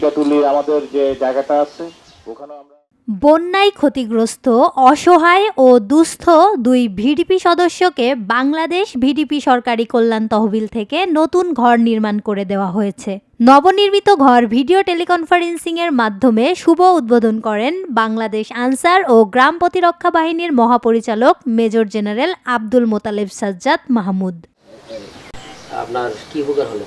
টিকাটুলির আমাদের যে জায়গাটা আছে ওখানেও আমরা বন্যায় ক্ষতিগ্রস্ত অসহায় ও দুস্থ দুই ভিডিপি সদস্যকে বাংলাদেশ ভিডিপি সরকারি কল্যাণ তহবিল থেকে নতুন ঘর নির্মাণ করে দেওয়া হয়েছে। নবনির্মিত ঘর ভিডিও টেলিকনফারেন্সিং এর মাধ্যমে শুভ উদ্বোধন করেন বাংলাদেশ আনসার ও গ্রাম প্রতিরক্ষা বাহিনীর মহাপরিচালক মেজর জেনারেল আব্দুল মোতালেব সাজ্জাদ মাহমুদ। আপনার কি উপকার হলো?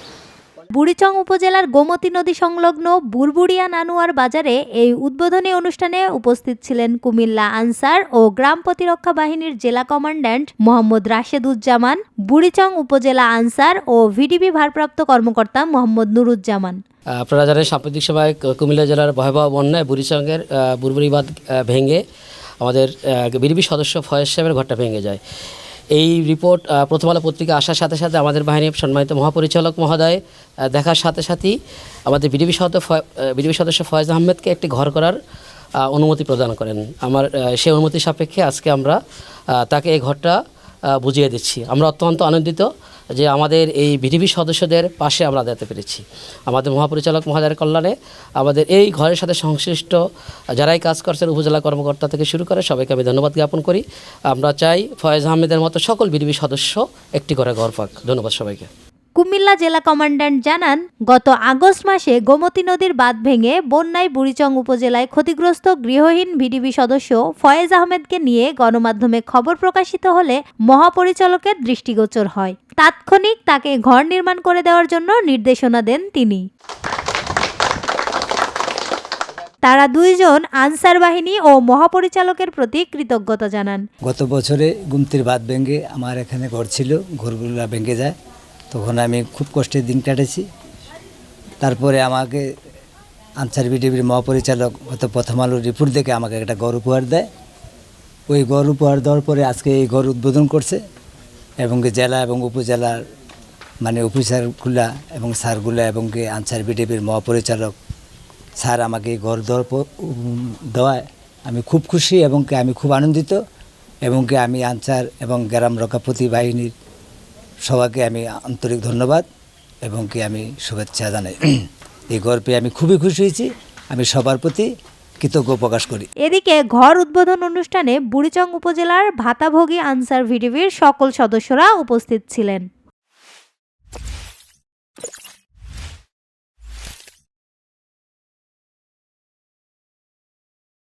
বুড়িচং উপজেলার গোমতী নদী সংলগ্ন বুরবুড়িয়া নানুয়ার বাজারে এই উদ্বোধনী অনুষ্ঠানে উপস্থিত ছিলেন কুমিল্লা আনসার ও গ্রাম প্রতিরক্ষা বাহিনীর জেলা কমান্ড্যান্ট মোহাম্মদ রাশেদুজ্জামান, বুড়িচং উপজেলা আনসার ও ভিডিপি ভারপ্রাপ্ত কর্মকর্তা মোহাম্মদ নুরুজ্জামান। আপনারা জানেন সাম্প্রতিক সময় কুমিল্লা জেলার ভয়াবহ বন্যায় বুড়িচঙ্গের বুরবুরি বাঁধ ভেঙে আমাদের বিডিবি সদস্য ফয়েজ সাহেবের ঘরটা ভেঙে যায়। এই রিপোর্ট প্রথম আলো পত্রিকা আসার সাথে সাথে আমাদের বাহিনীর সম্মানিত মহাপরিচালক মহোদয় দেখার সাথে সাথেই আমাদের বিডিবি সদস্য বিডিবি সদস্য ফয়েজ আহমেদকে একটি ঘর করার অনুমতি প্রদান করেন। আমার সেই অনুমতি সাপেক্ষে আজকে আমরা তাকে এই ঘরটা বুঝিয়ে দিচ্ছি। আমরা অত্যন্ত আনন্দিত যে আমাদের এই বিডিবি সদস্যদের পাশে আমরা দাঁড়াতে পেরেছি। আমাদের মহাপরিচালক মহাজার কল্যাণে আমাদের এই ঘরের সাথে সংশ্লিষ্ট যারাই কাজ করছেন, উপজেলা কর্মকর্তা থেকে শুরু করে সবাইকে আমি ধন্যবাদ জ্ঞাপন করি। আমরা চাই ফয়েজ আহমেদের মতো সকল বিডিবি সদস্য একটি করে ঘর পাক। ধন্যবাদ সবাইকে। কুমিল্লা জেলা কমান্ড্যান্ট জানান, গত আগস্ট মাসে গোমতী নদীর বাঁধ ভেঙে বন্যায় বুড়িচং উপজেলায় ক্ষতিগ্রস্ত গৃহহীন ভিডিবি সদস্য ফয়েজ আহমেদকে নিয়ে গণমাধ্যমে খবর প্রকাশিত হলে মহাপরিচালকের দৃষ্টিগোচর হয়। তাৎক্ষণিক তাকে ঘর নির্মাণ করে দেওয়ার জন্য নির্দেশনা দেন তিনি। তারা দুইজন আনসার বাহিনী ও মহাপরিচালকের প্রতি কৃতজ্ঞতা জানান। গত বছরে গুমতির বাদ ভেঙে আমার এখানে ঘর ছিল, ঘরগুলো ভেঙে যায়। তখন আমি খুব কষ্টে দিন কাটেছি। তারপরে আমাকে আনসার বিডিবির মহাপরিচালক হয়তো প্রথম আলোর রিপোর্ট দেখে আমাকে একটা ঘর উপহার দেয়। ওই ঘর উপহার দেওয়ার পরে আজকে এই ঘর উদ্বোধন করছে এবং জেলা এবং উপজেলার মানে অফিসারগুলা এবং স্যারগুলা এবং কি আনসার বিডিবির মহাপরিচালক স্যার আমাকে এই ঘর দেওয়ার দেওয়ায় আমি খুব খুশি এবং কি আমি খুব আনন্দিত এবং কি আমি আনসার এবং গ্রাম রক্ষাপতি বাহিনীর সবাইকে আমি আন্তরিক ধন্যবাদ এবং কি আমি শুভেচ্ছা জানাই। এই গল্পে আমি খুবই খুশি হয়েছি। আমি সবার প্রতি কৃতজ্ঞ প্রকাশ করি। এদিকে ঘর উদ্বোধন অনুষ্ঠানে বুড়িচং উপজেলার ভাতাভোগী আনসার ভিডিবির সকল সদস্যরা উপস্থিত ছিলেন।